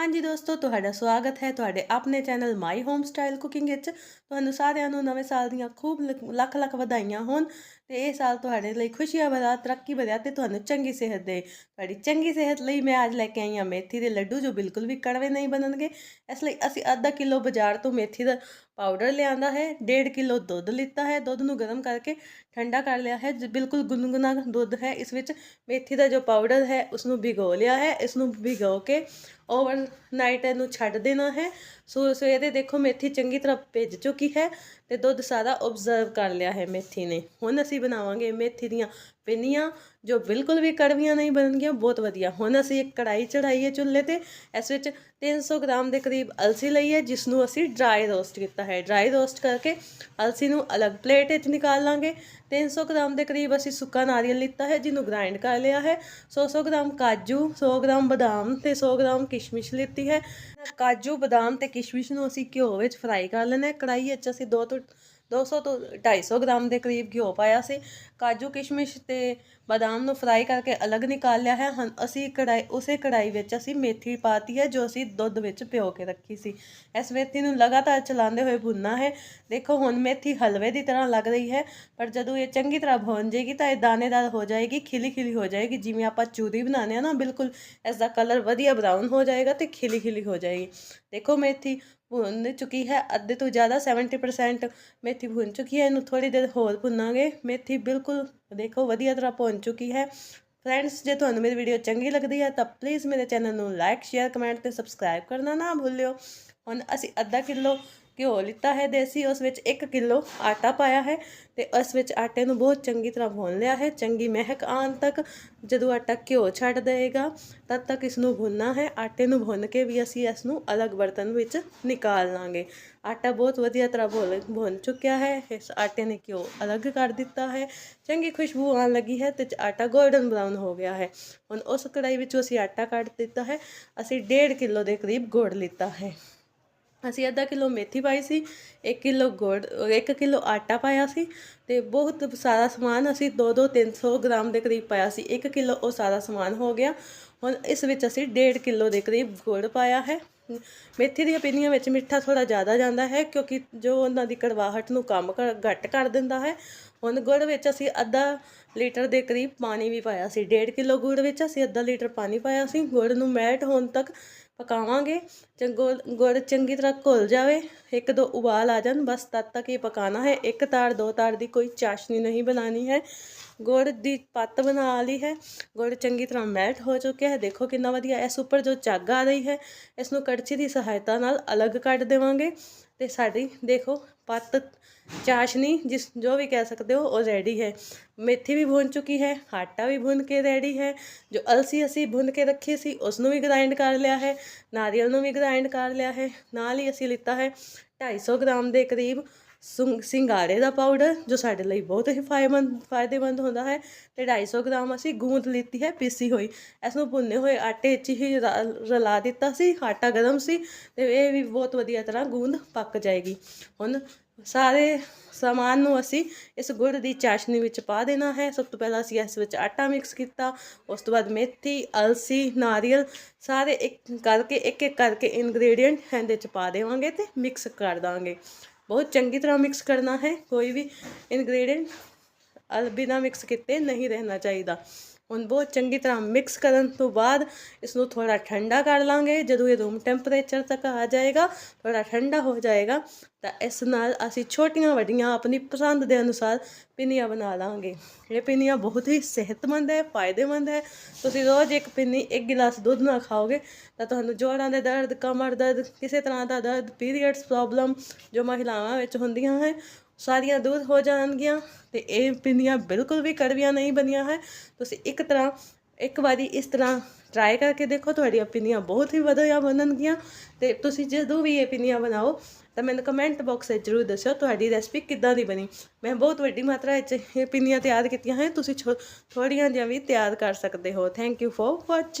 ਹਾਂਜੀ ਦੋਸਤੋ, ਤੁਹਾਡਾ ਸਵਾਗਤ ਹੈ ਤੁਹਾਡੇ ਆਪਣੇ channel my home style cooking ਵਿੱਚ। ਤੁਹਾਨੂੰ ਸਾਰਿਆਂ ਨੂੰ ਨਵੇਂ ਸਾਲ ਦੀਆਂ ਖੂਬ ਲ- ਲੱਖ ਲੱਖ ਵਧਾਈਆਂ ਹੋਣ। ਤੇ ਇਹ ਸਾਲ ਤੁਹਾਡੇ ਲਈ ਖੁਸ਼ੀਆਂ ਭਰਾ ਤਰੱਕੀ ਭਰਿਆ ਤੇ ਤੁਹਾਨੂੰ ਚੰਗੀ ਸਿਹਤ ਦੇ। ਤੁਹਾਡੀ ਚੰਗੀ ਸਿਹਤ ਲਈ ਮੈਂ ਅੱਜ ਲੈ ਕੇ ਆਈ ਹਾਂ ਮੇਥੀ ਦੇ ਲੱਡੂ ਜੋ ਬਿਲਕੁਲ ਵੀ ਕੜਵੇ ਨਹੀਂ ਬਣਨਗੇ। ਇਸ ਲਈ ਅਸੀਂ ਅੱਧਾ ਕਿਲੋ ਬਾਜ਼ਾਰ ਤੋਂ ਮੇਥੀ ਦਾ ਪਾਊਡਰ ਲਿਆਂਦਾ ਹੈ 1.5 ਕਿਲੋ ਦੁੱਧ ਲਿੱਤਾ ਹੈ। ਦੁੱਧ ਨੂੰ ਗਰਮ ਕਰਕੇ ਠੰਡਾ ਕਰ ਲਿਆ ਹੈ, ਜ- ਬਿਲਕੁਲ ਗੁਨਗੁਨਾ ਦੁੱਧ ਹੈ। ਇਸ ਵਿੱਚ ਮੇਥੀ ਦਾ ਜੋ ਪਾਊਡਰ ਹੈ ਉਸ ਨੂੰ ਭਿਗੋ ਲਿਆ ਹੈ। ਇਸ ਨੂੰ ਭਿਗੋ ਕੇ ਓਵਰ ਨਾਈਟ ਇਹਨੂੰ ਛੱਡ ਦੇਣਾ ਹੈ। ਸੋ ਸਵੇਰੇ ਦੇਖੋ ਮੇਥੀ ਚੰਗੀ ਤਰ੍ਹਾਂ ਭਿੱਜ ਚੁੱਕੀ ਹੈ ਤੇ ਦੁੱਧ ਸਾਰਾ ਓਬਜ਼ਰਵ ਕਰ ਲਿਆ ਹੈ ਮੇਥੀ ਨੇ। ਹੁਣ ਅਸੀਂ ਬਣਾਵਾਂਗੇ ਮੇਥੀ ਦੀਆਂ ਪਿੰਨੀਆਂ, ਜੋ ਬਿਲਕੁਲ ਵੀ ਕੜਵੀਆਂ ਨਹੀਂ ਬਣਨਗੀਆਂ, ਬਹੁਤ ਵਧੀਆ। ਹੁਣ ਅਸੀਂ ਇੱਕ ਕੜਾਈ ਚੜਾਈ ਹੈ ਚੁੱਲ੍ਹੇ ਤੇ, ਇਸ ਵਿੱਚ 300 ਗ੍ਰਾਮ ਦੇ ਕਰੀਬ ਅਲਸੀ ਲਈ ਹੈ ਜਿਸ ਨੂੰ ਅਸੀਂ ਡਰਾਈ ਰੋਸਟ ਕੀਤਾ ਹੈ। ਡਰਾਈ ਰੋਸਟ ਕਰਕੇ ਅਲਸੀ ਨੂੰ ਅਲੱਗ ਪਲੇਟ ਵਿੱਚ ਨਿਕਾਲ ਲਾਂਗੇ। 300 ਗ੍ਰਾਮ ਦੇ ਕਰੀਬ ਅਸੀਂ ਸੁੱਕਾ ਨਾਰੀਅਲ ਲਿੱਤਾ ਹੈ, ਜਿਹਨੂੰ ਗ੍ਰਾਈਂਡ ਕਰ ਲਿਆ ਹੈ। 100 ਗ੍ਰਾਮ ਕਾਜੂ 100 ਗ੍ਰਾਮ ਬਦਾਮ ਤੇ 100 ਗ੍ਰਾਮ ਕਿਸ਼ਮਿਸ਼ ਲਿੱਤੀ ਹੈ। ਕਾਜੂ, ਬਦਾਮ ਤੇ ਕਿਸ਼ਮਿਸ਼ ਨੂੰ ਅਸੀਂ ਘਿਓ ਵਿੱਚ ਫਰਾਈ ਕਰ ਲੈਣਾ ਹੈ। ਕੜਾਈ ਵਿੱਚ ਅਸੀਂ ਦੋ ਤੋਂ 200 ਤੋਂ 250 ਗ੍ਰਾਮ ਦੇ ਕਰੀਬ ਘਿਓ ਪਾਇਆ ਸੀ। ਕਾਜੂ ਕਿਸ਼ਮਿਸ਼ ਅਤੇ ਬਾਦਾਮ ਨੂੰ ਫਰਾਈ ਕਰਕੇ ਅਲੱਗ ਨਿਕਾਲ ਲਿਆ ਹੈ। ਹੁਣ ਅਸੀਂ ਕੜਾਈ ਉਸੇ ਕੜਾਈ ਵਿੱਚ ਅਸੀਂ ਮੇਥੀ ਪਾਤੀ ਹੈ, ਜੋ ਅਸੀਂ ਦੁੱਧ ਵਿੱਚ ਭਿਓ ਕੇ ਰੱਖੀ ਸੀ। ਇਸ ਮੇਥੀ ਨੂੰ ਲਗਾਤਾਰ ਚਲਾਉਂਦੇ ਹੋਏ ਭੁੰਨਣਾ ਹੈ। ਦੇਖੋ, ਹੁਣ ਮੇਥੀ ਹਲਵੇ ਦੀ ਤਰ੍ਹਾਂ ਲੱਗ ਰਹੀ ਹੈ, ਪਰ ਜਦੋਂ ਇਹ ਚੰਗੀ ਤਰ੍ਹਾਂ ਭੁੰਨ ਜਾਏਗੀ ਤਾਂ ਇਹ ਦਾਣੇਦਾਰ ਹੋ ਜਾਏਗੀ ਖਿਲੀ ਖਿਲੀ ਹੋ ਜਾਏਗੀ। ਜਿਵੇਂ ਆਪਾਂ ਚੂਰੀ ਬਣਾਉਂਦੇ ਆ ਨਾ, ਬਿਲਕੁਲ ਇਸ ਦਾ ਕਲਰ ਵਧੀਆ ਬਰਾਊਨ ਹੋ ਜਾਏਗਾ ਤੇ ਖਿਲੀ ਖਿਲੀ ਹੋ ਜਾਏਗੀ। ਦੇਖੋ, ਮੇਥੀ ਭੁੰਨ ਚੁੱਕੀ ਹੈ, ਅੱਧੇ ਤੋਂ ਜ਼ਿਆਦਾ 70% ਮੇਥੀ ਭੁੰਨ ਚੁੱਕੀ ਹੈ। ਇਹਨੂੰ ਥੋੜੀ ਦੇਰ ਹੋਰ ਭੁੰਨਾਂਗੇ। ਮੇਥੀ ਬਿਲਕੁਲ ਦੇਖੋ, ਵਧੀਆ ਤਰ੍ਹਾਂ ਭੁੰਨ ਚੁੱਕੀ ਹੈ। ਫਰੈਂਡਸ ਜੇ ਤੁਹਾਨੂੰ ਮੇਰੀ ਵੀਡੀਓ ਚੰਗੀ ਲੱਗਦੀ ਹੈ, ਤਾਂ ਪਲੀਜ਼ ਮੇਰੇ ਚੈਨਲ ਨੂੰ ਲਾਈਕ ਸ਼ੇਅਰ ਕਮੈਂਟ ਤੇ ਸਬਸਕ੍ਰਾਈਬ ਕਰਨਾ ਨਾ ਭੁੱਲਿਓ। ਹੁਣ ਅਸੀਂ ਅੱਧਾ ਕਿਲੋ ਘਿਓ ਲਿੱਤਾ ਹੈ ਦੇਸੀ ਉਸ ਵਿੱਚ 1 ਕਿਲੋ ਆਟਾ ਪਾਇਆ ਹੈ ਤੇ ਉਸ ਵਿੱਚ ਆਟੇ ਨੂੰ ਬਹੁਤ ਚੰਗੀ ਤਰ੍ਹਾਂ ਭੁੰਨ ਲਿਆ ਹੈ। ਚੰਗੀ ਮਹਿਕ ਆਉਣ ਤੱਕ ਜਦੋਂ ਆਟਾ ਘਿਓ ਛੱਡ ਦੇਗਾ ਤਦ ਤੱਕ ਇਸ ਨੂੰ ਭੁੰਨਣਾ ਹੈ। ਆਟੇ ਨੂੰ ਭੁੰਨ ਕੇ ਵੀ ਅਸੀਂ ਇਸ ਨੂੰ ਅਲੱਗ ਬਰਤਨ ਵਿੱਚ ਨਿਕਾਲ ਲਾਂਗੇ। ਆਟਾ ਬਹੁਤ ਵਧੀਆ ਤਰ੍ਹਾਂ ਭੁੰਨ ਭੁੰਨ ਚੁੱਕਿਆ ਹੈ। ਇਸ ਆਟੇ ਨੇ ਘਿਓ ਅਲੱਗ ਕਰ ਦਿੱਤਾ ਹੈ। ਚੰਗੀ ਖੁਸ਼ਬੂ ਆਉਣ ਲੱਗੀ ਹੈ ਤੇ ਆਟਾ 골ਡਨ ਬਰਾਊਨ ਹੋ ਗਿਆ ਹੈ। ਹੁਣ ਉਸ ਕੜਾਈ ਵਿੱਚੋਂ ਅਸੀਂ ਆਟਾ ਕੱਢ ਦਿੱਤਾ ਹੈ। ਅਸੀਂ 1.5 ਕਿਲੋ ਦੇ ਕਰੀਬ ਗੁੜ ਲਿੱਤਾ ਹੈ। ਅਸੀਂ ਅੱਧਾ ਕਿਲੋ ਮੇਥੀ ਪਾਈ ਸੀ 1 ਕਿਲੋ ਗੁੜ 1 ਕਿਲੋ ਆਟਾ ਪਾਇਆ ਸੀ ਤੇ ਬਹੁਤ ਸਾਰਾ ਸਮਾਨ ਅਸੀਂ 2-2 300 ਗ੍ਰਾਮ ਦੇ ਕਰੀਬ ਪਾਇਆ ਸੀ 1 ਕਿਲੋ ਉਹ ਸਾਰਾ ਸਮਾਨ ਹੋ ਗਿਆ। ਹੁਣ ਇਸ ਵਿੱਚ ਅਸੀਂ 1.5 ਕਿਲੋ ਦੇ ਕਰੀਬ ਗੁੜ ਪਾਇਆ ਹੈ। ਮੇਥੀ ਦੀਆਂ ਪਿੰਨੀਆਂ ਵਿੱਚ ਮਿੱਠਾ ਥੋੜਾ ਜ਼ਿਆਦਾ ਜਾਂਦਾ ਹੈ ਕਿਉਂਕਿ ਜੋ ਉਹਨਾਂ ਦੀ ਕੜਵਾਹਟ ਨੂੰ ਕੰਮ ਕਰ- ਘੱਟ ਕਰ ਦਿੰਦਾ ਹੈ। ਹੁਣ ਗੁੜ ਵਿੱਚ ਅਸੀਂ ਅੱਧਾ ਲੀਟਰ ਦੇ ਕਰੀਬ ਪਾਣੀ ਵੀ ਪਾਇਆ ਸੀ 1.5 ਕਿਲੋ ਗੁੜ ਵਿੱਚ ਅਸੀਂ ਅੱਧਾ ਲੀਟਰ ਪਾਣੀ ਪਾਇਆ ਸੀ। ਗੁੜ ਨੂੰ ਮੈਲਟ ਹੋਣ ਤੱਕ ਪਕਾਵਾਂਗੇ। ਚੰਗੋ ਗੁੜ ਚੰਗੀ ਤਰ੍ਹਾਂ ਘੁਲ ਜਾਵੇ। ਇੱਕ ਦੋ ਉਬਾਲ ਆ ਜਾਣ, ਬਸ ਤਦ ਤੱਕ ਇਹ ਪਕਾਣਾ ਹੈ। ਇੱਕ ਤਾਰ, ਦੋ ਤਾਰ ਦੀ ਕੋਈ ਚਾਸ਼ਨੀ ਨਹੀਂ ਬਣਾਣੀ ਹੈ। ਗੁੜ ਦੀ ਪੱਤ ਬਣਾ ਲਈ ਹੈ। ਗੁੜ ਚੰਗੀ ਤਰ੍ਹਾਂ ਮੈਲਟ ਹੋ ਚੁੱਕਿਆ ਹੈ। ਦੇਖੋ ਕਿੰਨਾ ਵਧੀਆ, ਇਸ ਉੱਪਰ ਜੋ ਝੱਗ ਆ ਰਹੀ ਹੈ ਇਸ ਨੂੰ ਕੜਛੀ ਦੀ ਸਹਾਇਤਾ ਨਾਲ ਅਲੱਗ ਕੱਢ ਦੇਵਾਂਗੇ। ਤੇ ਸਾਡੀ, ਦੇਖੋ, ਪੱਤ ਚਾਸ਼ਨੀ, ਜਿਸ, ਜੋ ਵੀ ਕਹਿ ਸਕਦੇ ਹੋ, ਉਹ ਰੈਡੀ ਹੈ। ਮੇਥੀ ਵੀ ਭੁੰਨ ਚੁੱਕੀ ਹੈ, ਆਟਾ ਵੀ ਭੁੰਨ ਕੇ ਰੈਡੀ ਹੈ। ਜੋ ਅਲਸੀ ਅਸੀਂ ਭੁੰਨ ਕੇ ਰੱਖੀ ਸੀ ਉਸ ਨੂੰ ਵੀ ਗ੍ਰਾਈਂਡ ਕਰ ਲਿਆ ਹੈ। ਨਾਰੀਅਲ ਨੂੰ ਵੀ ਗ੍ਰਾਈਂਡ ਕਰ ਲਿਆ ਹੈ। ਨਾਲ ਹੀ ਅਸੀਂ ਲਿੱਤਾ ਹੈ 250 ਗ੍ਰਾਮ ਦੇ ਕਰੀਬ ਸੁੰ- ਸਿੰਗਾੜੇ ਦਾ ਪਾਊਡਰ ਜੋ ਸਾਡੇ ਲਈ ਬਹੁਤ ਹੀ ਫਾਇਦੇਮੰਦ ਫਾਇਦੇਮੰਦ ਹੁੰਦਾ ਹੈ ਤੇ 250 ਗ੍ਰਾਮ ਅਸੀਂ ਗੂੰਦ ਲਿੱਤੀ ਹੈ, ਪੀਸੀ ਹੋਈ। ਇਸ ਨੂੰ ਭੁੰਨੇ ਹੋਏ ਆਟੇ 'ਚ ਹੀ ਰਲਾ ਦਿੱਤਾ ਸੀ, ਆਟਾ ਗਰਮ ਸੀ ਤੇ ਇਹ ਵੀ ਬਹੁਤ ਵਧੀਆ ਤਰ੍ਹਾਂ ਗੂੰਦ ਪੱਕ ਜਾਏਗੀ। ਹੁਣ ਸਾਰੇ ਸਮਾਨ ਨੂੰ ਅਸੀਂ ਇਸ ਗੁੜ ਦੀ ਚਾਸ਼ਨੀ ਵਿੱਚ ਪਾ ਦੇਣਾ ਹੈ। ਸਭ ਤੋਂ ਪਹਿਲਾਂ ਅਸੀਂ ਇਸ ਵਿੱਚ ਆਟਾ ਮਿਕਸ ਕੀਤਾ, ਉਸ ਤੋਂ ਬਾਅਦ ਮੇਥੀ, ਅਲਸੀ, ਨਾਰੀਅਲ ਸਾਰੇ ਇੱਕ ਕਰਕੇ ਇੱਕ ਇੱਕ ਕਰਕੇ ਇਨਗਰੀਡੀਅੰਟ ਇਹਦੇ ਵਿੱਚ ਪਾ ਦੇਵਾਂਗੇ ਤੇ ਮਿਕਸ ਕਰ ਦਾਂਗੇ। ਬਹੁਤ ਚੰਗੀ ਤਰ੍ਹਾਂ ਮਿਕਸ ਕਰਨਾ ਹੈ, ਕੋਈ ਵੀ ਇਨਗਰੀਡੀਅੰਟ ਅਲ ਬਿਨਾ ਮਿਕਸ ਕੀਤੇ ਨਹੀਂ ਰਹਿਣਾ ਚਾਹੀਦਾ। ਹੁਣ ਬਹੁਤ ਚੰਗੀ ਤਰ੍ਹਾਂ ਮਿਕਸ ਕਰਨ ਤੋਂ ਬਾਅਦ ਇਸ ਨੂੰ ਥੋੜਾ ਠੰਡਾ ਕਰ ਲਾਂਗੇ। ਜਦੋਂ ਇਹ ਰੂਮ ਟੈਂਪਰੇਚਰ ਤੱਕ ਆ ਜਾਏਗਾ ਥੋੜਾ ਠੰਡਾ ਹੋ ਜਾਏਗਾ, ਤਾਂ ਇਸ ਨਾਲ ਅਸੀਂ ਛੋਟੀਆਂ ਵੱਡੀਆਂ ਆਪਣੀ ਪਸੰਦ ਦੇ ਅਨੁਸਾਰ ਪਿੰਨੀਆਂ ਬਣਾ ਲਾਂਗੇ। ਇਹ ਪਿੰਨੀਆਂ ਬਹੁਤ ਹੀ ਸਿਹਤਮੰਦ ਹੈ, ਫਾਇਦੇਮੰਦ ਹੈ। ਤੁਸੀਂ ਰੋਜ਼ ਇੱਕ ਪਿੰਨੀ ਇੱਕ ਗਿਲਾਸ ਦੁੱਧ ਨਾਲ ਖਾਓਗੇ, ਤਾਂ ਤੁਹਾਨੂੰ ਜੋੜਾਂ ਦੇ ਦਰਦ, ਕਮਰ ਦਰਦ, ਕਿਸੇ ਤਰ੍ਹਾਂ ਦਾ ਦਰਦ ਪੀਰੀਅਡਸ ਪ੍ਰੋਬਲਮ ਜੋ ਮਹਿਲਾਵਾਂ ਵਿੱਚ ਹੁੰਦੀਆਂ ਹੈ ਸਾਰੀਆਂ ਦੂਰ ਹੋ ਜਾਣਗੀਆਂ ਤੇ ਇਹ ਪਿੰਨੀਆਂ ਬਿਲਕੁਲ ਵੀ ਕੜਵੀਆਂ ਨਹੀਂ ਬਣੀਆਂ ਹੈ। ਤੁਸੀਂ ਇੱਕ ਤਰ੍ਹਾਂ, ਇੱਕ ਵਾਰੀ ਇਸ ਤਰ੍ਹਾਂ ਟਰਾਈ ਕਰਕੇ ਦੇਖੋ, ਤੁਹਾਡੀਆਂ ਪਿੰਨੀਆਂ ਬਹੁਤ ਹੀ ਵਧੀਆ ਬਣਨਗੀਆਂ ਤੇ ਤੁਸੀਂ ਜਦੋਂ ਵੀ ਇਹ ਪਿੰਨੀਆਂ ਬਣਾਓ, ਤਾਂ ਮੈਨੂੰ ਕਮੈਂਟ ਬਾਕਸ ਵਿੱਚ ਜ਼ਰੂਰ ਦੱਸਿਓ ਤੁਹਾਡੀ ਰੈਸਪੀ ਕਿੱਦਾਂ ਦੀ ਬਣੀ। ਮੈਂ ਬਹੁਤ ਵੱਡੀ ਮਾਤਰਾ ਵਿੱਚ ਇਹ ਪਿੰਨੀਆਂ ਤਿਆਰ ਕੀਤੀਆਂ ਹਨ ਤੁਸੀਂ ਥੋੜੀਆਂ ਜਿਹੀਆਂ ਵੀ ਤਿਆਰ ਕਰ ਸਕਦੇ ਹੋ। Thank you for watching